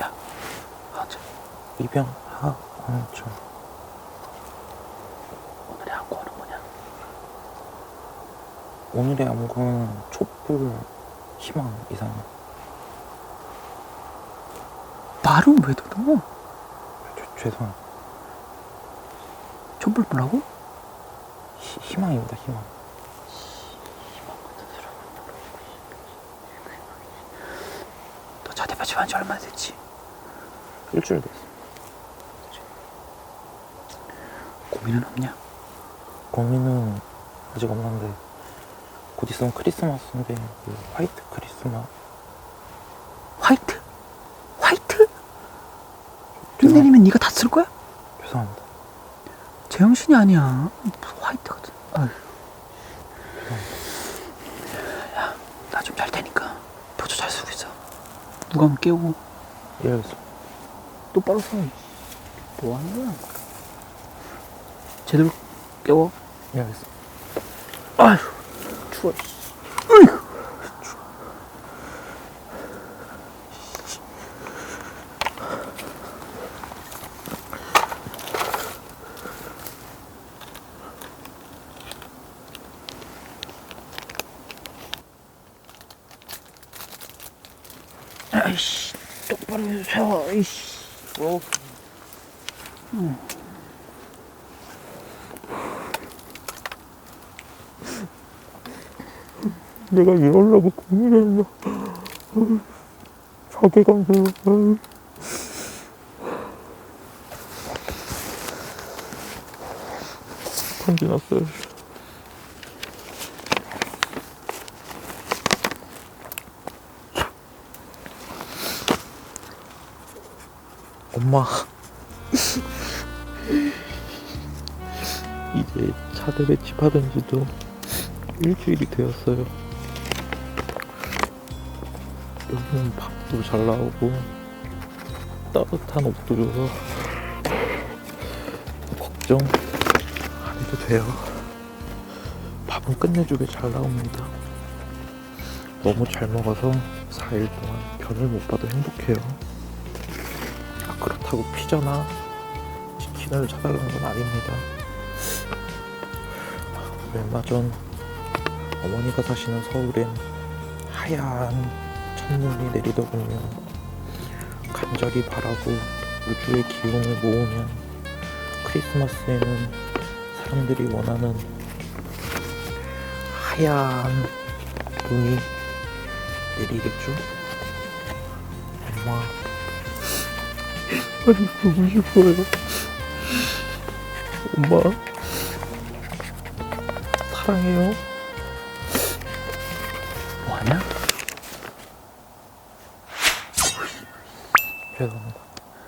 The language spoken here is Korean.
야, 하자. 이병 하원준. 오늘의 안구는 뭐냐? 오늘의 안구는 촛불 희망 이상. 말은 왜 더? 죄- 죄송합니다. 촛불 뭐라고? 희, 희망입니다, 희망. 너 자대 집한 지 얼마나 됐지? 일주일 됐어. 고민은 없냐? 고민은 아직 없는데 곧 있으면 크리스마스인데 그 화이트 크리스마스 화이트? 화이트? 비 내리면 네가 다 쓸 거야? 죄송합니다. 제정신이 아니야. 무슨 화이트 같은. 아휴. 야, 나 좀 잘 테니까 보조 잘 쓰고 있어. 누가 한번 깨우고 예, 알겠습니다. 똑바로 서. 뭐 하는 거야? 제대로 깨워. 예, 알겠습니다. 아휴, 추워. 아이씨, 똑바로 세워, 이씨. 어? 내가 이러려고 고민했나. 자괴감 들어. 편지 났어요. 엄마. 이제 차대 배치받은 지도 일주일이 되었어요. 여기는 밥도 잘 나오고 따뜻한 옷도 줘서 걱정 안 해도 돼요. 밥은 끝내주게 잘 나옵니다. 너무 잘 먹어서 4일 동안 변을 못 봐도 행복해요. 아, 그렇다고 피자나 치킨을 사달라는 건 아닙니다. 얼마 전 어머니가 사시는 서울엔 하얀 첫눈이 내리더군요. 간절히 바라고 우주의 기운을 모으면 크리스마스에는 사람들이 원하는 하얀 눈이 내리겠죠? 엄마. 많이 보고 싶어요. 엄마. 사랑해요. 뭐하냐? 죄송합니다.